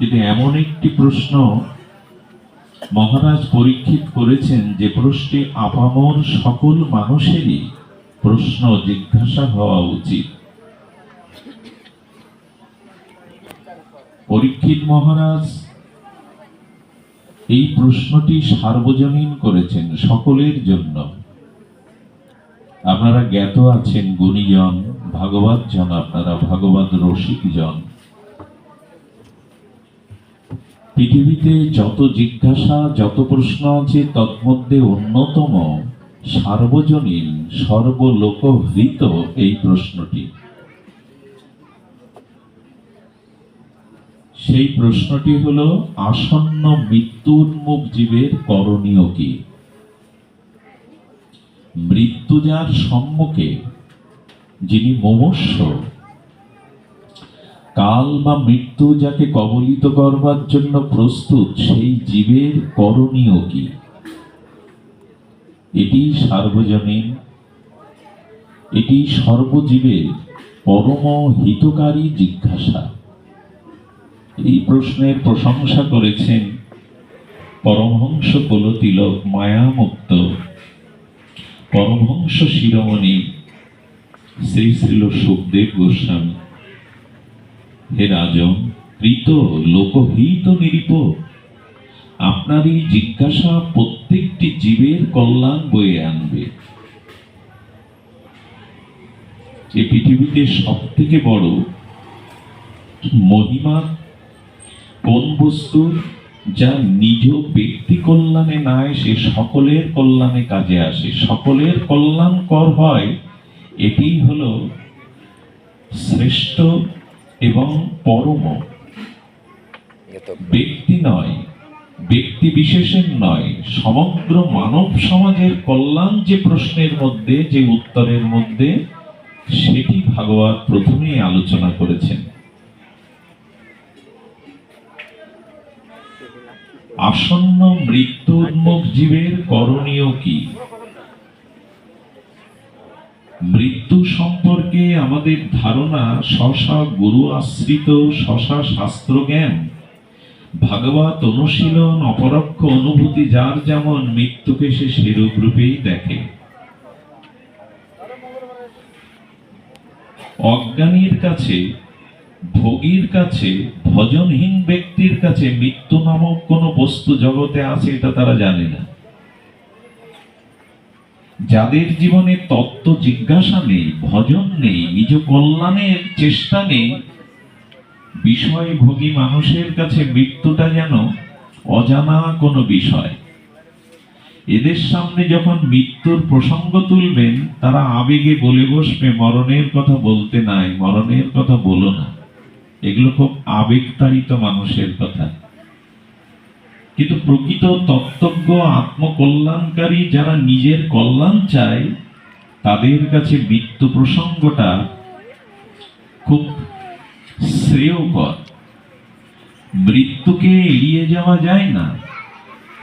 কিন্তু এমন একটি প্রশ্ন মহারাজ পরীক্ষিত করেছেন যে প্রশ্নে আপামর সকল মানুষেরই প্রশ্ন জিজ্ঞাসা হওয়া উচিত। পরীক্ষিত মহারাজ, এই প্রশ্নটি সার্বজনীন করেছেন সকলের জন্য। আপনারা জ্ঞাত আছেন গুণীজন ভাগবত জন আপনারা ভাগবত রসিক পৃথিবীতে যত জিজ্ঞাসা, যত প্রশ্ন আছে তন্মধ্যে অন্যতম সার্বজনীন সর্বলোকহৃত এই প্রশ্নটি। সেই প্রশ্নটি হলো, আসন্ন মৃত্যুন্মুখ জীবের করণীয় কি? মৃত্যু যার সম্মুখে, যিনি মমস্য কাল বা মৃত্যু যাকে কবলিত করবার জন্য প্রস্তুত, সেই জীবের করণীয় কি? এটি সার্বজনীন, এটি সর্বজীবের পরম হিতকারী জিজ্ঞাসা। এই প্রশ্নের প্রশংসা করেছেন পরমহংস কলতিলক মায়ামুক্ত। পরমহংস শিরোমণি শ্রী শ্রীল সুখদেব গোস্বামী। হে রাজন, কৃত লোকহিত নিরিপ আপনার এই জিজ্ঞাসা প্রত্যেকটি জীবের কল্যাণ বয়ে আনবে। এই পৃথিবীতে সব থেকে বড় মহিমা কোন বস্তুর যা নিজ ব্যক্তি কল্যাণে নাই সে সকলের কল্যাণে কাজে আসে? সকলের কল্যাণকর হয় এটি হলো শ্রেষ্ঠ এবং পরম। ব্যক্তি নয়, ব্যক্তি বিশেষের নয়, সমগ্র মানব সমাজের কল্যাণ যে প্রশ্নের মধ্যে, যে উত্তরের মধ্যে, সেটি ভাগবত প্রথমেই আলোচনা করেছেন। আসন্ন মৃত্যু উন্মুখ জীবের করণীয় কি? মৃত্যু সম্পর্কে আমাদের ধারণা শশা গুরু আশ্রিত, শশা শাস্ত্র জ্ঞান। ভাগবত অনুশীলন, অপরক্ষ অনুভূতি যার যেমন মৃত্যুকে সে সেরূপ রূপেই দেখে। অজ্ঞানীর কাছে, ভোগীর কাছে, ভজনহীন ব্যক্তির কাছে মৃত্যু নামক কোন বস্তু জগতে আছে এটা তারা জানে না। যাদের জীবনে তত্ত্ব জিজ্ঞাসা নেই, ভজন নেই, নিজ কল্যাণের চেষ্টা নেই, বিষয় ভোগী মানুষের কাছে মৃত্যুটা যেন অজানা কোনো বিষয়। এদের সামনে যখন মৃত্যুর প্রসঙ্গ তুলবেন, তারা আবেগে বলে বসবে, মরণের কথা বলতে নাই, মরণের কথা বলো না। এগুলো খুব আবেগতাড়িত মানুষের কথা। কিন্তু প্রকৃত তত্ত্বজ্ঞ আত্মকল্যাণকারী যারা নিজের কল্যাণ চায়, তাদের কাছে মৃত্যু প্রসঙ্গটা খুব শ্রেয়কর। মৃত্যুকে এড়িয়ে যাওয়া যায় না।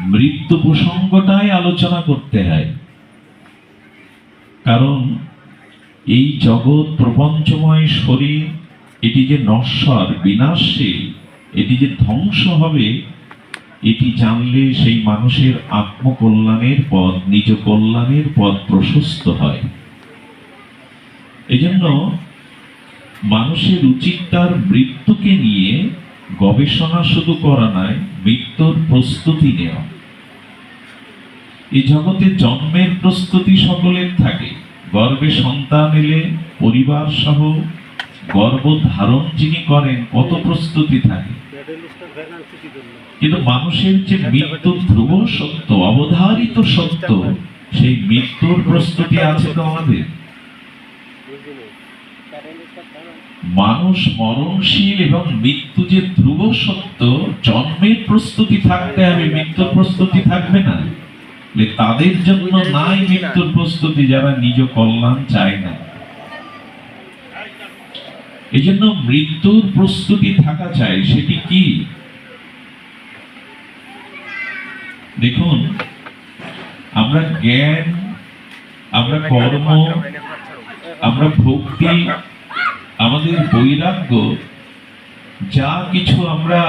মৃত্যু প্রসঙ্গটাই আলোচনা করতে হয়। কারণ এই জগৎ প্রপঞ্চময় শরীর, এটি যে নশ্বর, বিনাশশীল, এটি যে ধ্বংস হবে এটি জানলে সেই মানুষের আত্মকল্যাণের পথ, নিজ কল্যাণের পথ প্রশস্ত হয়। এজন্য মানুষের উচিত তার মৃত্যুকে নিয়ে গবেষণা শুধু করা নয় মৃত্যুর প্রস্তুতি নেওয়া। এই জগতে জন্মের প্রস্তুতি সকলের থাকে। গর্ভে সন্তান এলে পরিবার সহ গর্ভ ধারণ যিনি করেন, কত প্রস্তুতি থাকে। কিন্তু মানুষের যে মৃত্যু ধ্রুব সত্য, অবধারিত সত্য, সেই মৃত্যুর প্রস্তুতি আছে তো আমাদের। মানুষ মরণশীল এবং মৃত্যু যে ধ্রুব সত্য, জন্মের প্রস্তুতি থাকতে হবে, মৃত্যুর প্রস্তুতি থাকবে না। তাদের জন্য নাই মৃত্যুর প্রস্তুতি, যারা নিজ কল্যাণ চায় না। এই জন্য মৃত্যুর প্রস্তুতি থাকা চাই, সেটি কি? দেখুন, আমরা জ্ঞান, আমরা কর্ম, আমরা ভক্তি, আমাদের বৈরাগ্য, যা কিছু আমরা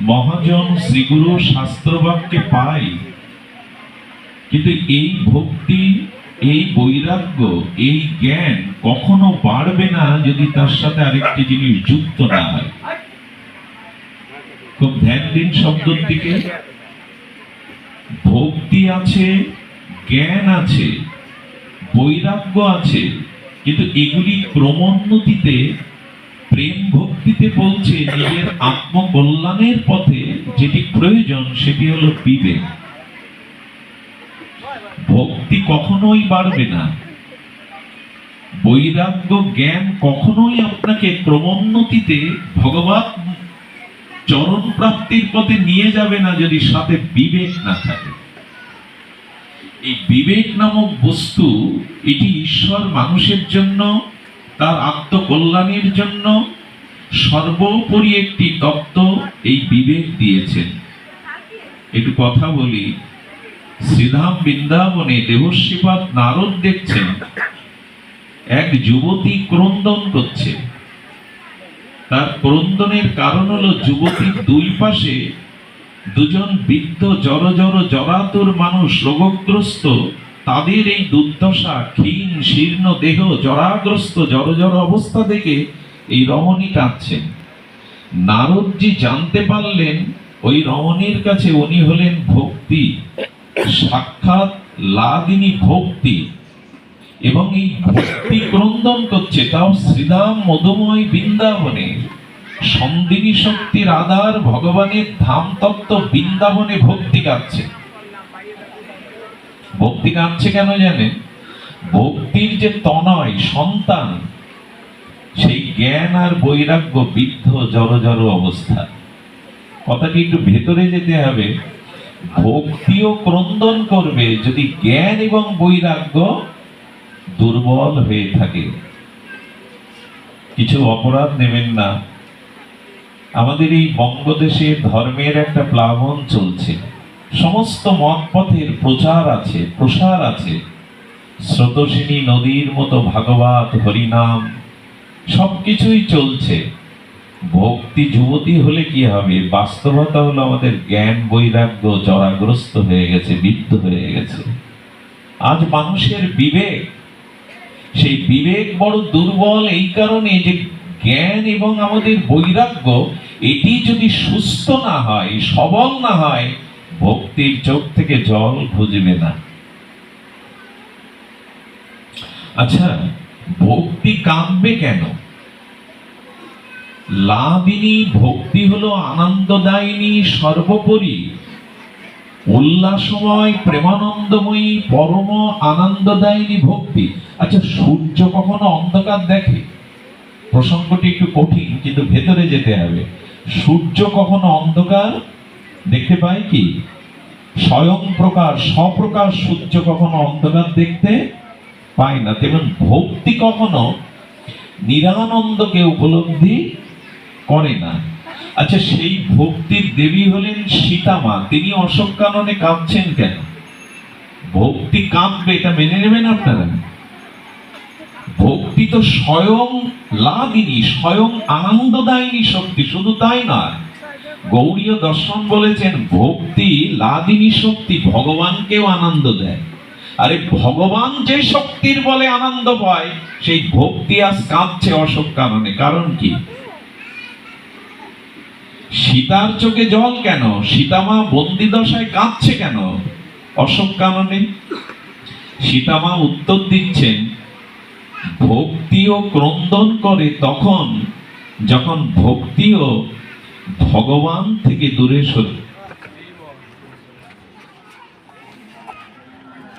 মহাজন শ্রীগুরু শাস্ত্রবাক্যে পাই, কিন্তু এই ভক্তি এই বৈরাগ্য, এই জ্ঞান কখনো বাড়বে না যদি তার সাথে আরেকটি জিনিস যুক্ত না হয়। খুব ধ্যান দিন শব্দের দিকে। ভক্তি আছে, জ্ঞান আছে, বৈরাগ্য আছে, কিন্তু এগুলি ক্রমোন্নতিতে প্রেম ভক্তিতে বলছে নিজের আত্মকল্যাণের পথে যেটি প্রয়োজন সেটি হলো বিবেক। ভক্তি কখনোই বাড়বে না। বৈরাগ্য জ্ঞান কখনোই আপনাকে ক্রমোন্নতিতে ভগবান চরণ প্রাপ্তির পথে নিয়ে যাবে না যদি সাথে বিবেক না থাকে। এই বিবেক নামক বস্তু এটি ঈশ্বর মানুষের জন্য, তার আত্মকল্যাণের জন্য সর্বোপরি একটি তত্ত্ব এই বিবেক দিয়েছেন। একটু কথা বলি শ্রীধাম বৃন্দাবনে দেবশ্রীপাদ নারদ দেখছেন। এক যুবতী ক্রন্দন করছে। তার ক্রন্দনের কারণ হলো যুবতীর দুই পাশে দুজন বৃদ্ধ জড় জড় জরাতুর মানুষ রোগগ্রস্ত। তাদের এই দুর্দশা, ক্ষীণ, শীর্ণ দেহ জরাগ্রস্ত জড় জড় অবস্থা দেখে এই রমণী কাঁদছেন। নারদজি জানতে পারলেন, ওই রমণীর কাছে উনি হলেন ভক্তি। সাক্ষাৎ লাদিনী ভক্তি এবং এই ভক্তি ক্রন্দন করছে তাও শ্রীদাম মধুময় বৃন্দাবনে। সন্দিনী শক্তির আধার ভগবানের ধাম তত্ত্ব বৃন্দাবনে ভক্তি কাঁদছে ভক্তি কাঁদছে কেন জানেন? ভক্তির যে তনয় সন্তান, সেই জ্ঞান আর বৈরাগ্য বৃদ্ধ জড় জড় অবস্থা। কথাটি একটু ভেতরে যেতে হবে। ভক্তিও ক্রন্দন করবে, যদি জ্ঞান এবং বৈরাগ্য দুর্বল হয়ে থাকে। কিছু অপরাধ নেবেন না। আমাদের এই বঙ্গদেশে ধর্মের একটা প্লাবন চলছে। সমস্ত মত পথের প্রচার আছে, প্রসার আছে। স্রোতসিনী নদীর মতো ভাগবত, হরিনাম, সবকিছুই চলছে। ভক্তি যুবতী হলে কি হবে? বাস্তবতা হলো আমাদের জ্ঞান বৈরাগ্য জরাগ্রস্ত হয়ে গেছে, বিদ্ধ হয়ে গেছে। আজ মানুষের বিবেক, সেই বিবেক বড় দুর্বল এই কারণে যে জ্ঞান এবং আমাদের বৈরাগ্য, এটি যদি সুস্থ না হয়, সবল না হয়, ভক্তির চোখ থেকে জল খুঁজবে না। আচ্ছা ভক্তি কাঁদবে কেন? লাভিনী ভক্তি হলো আনন্দদায়িনী সর্বোপরি। উল্লাসময় প্রেমানন্দময়ী পরম আনন্দদায়িনী ভক্তি। আচ্ছা সূর্য কখনো অন্ধকার দেখে? প্রসঙ্গটি একটু কঠিন, কিন্তু ভেতরে যেতে হবে। সূর্য কখনো অন্ধকার দেখতে পায় কি? স্বয়ং প্রকাশ স্বপ্রকাশ সূর্য কখনো অন্ধকার দেখতে পায় না। তেমন ভক্তি কখনো নিরানন্দকে উপলব্ধি করে না। আচ্ছা সেই ভক্তির দেবী হলেন সীতামা তিনি অশোক কাননে কাঁদছেন কেন? ভক্তি কাঁদবে, এটা মেনে নেবেন আপনারা? ভক্তি তো স্বয়ং লাদিনী স্বয়ং আনন্দ আনন্দদায়িনী শক্তি, শুধু তাই নয়। গৌরীয় দর্শন বলেছেন, ভক্তি লাদিনী শক্তি, ভগবানকেও আনন্দ দেয়। আরে, ভগবান যে শক্তির বলে আনন্দ পায়, সেই ভক্তি আজ কাঁদছে অশোক কারণে কারণ কি? সীতার চোখে জল কেন? সীতামা বন্দি দশায় কাঁদছে কেন? অশোক কাননে সীতামা উত্তর দিচ্ছেন ভক্তিও ক্রন্দন করে তখন যখন ভক্তিও ভগবান থেকে দূরে সরে।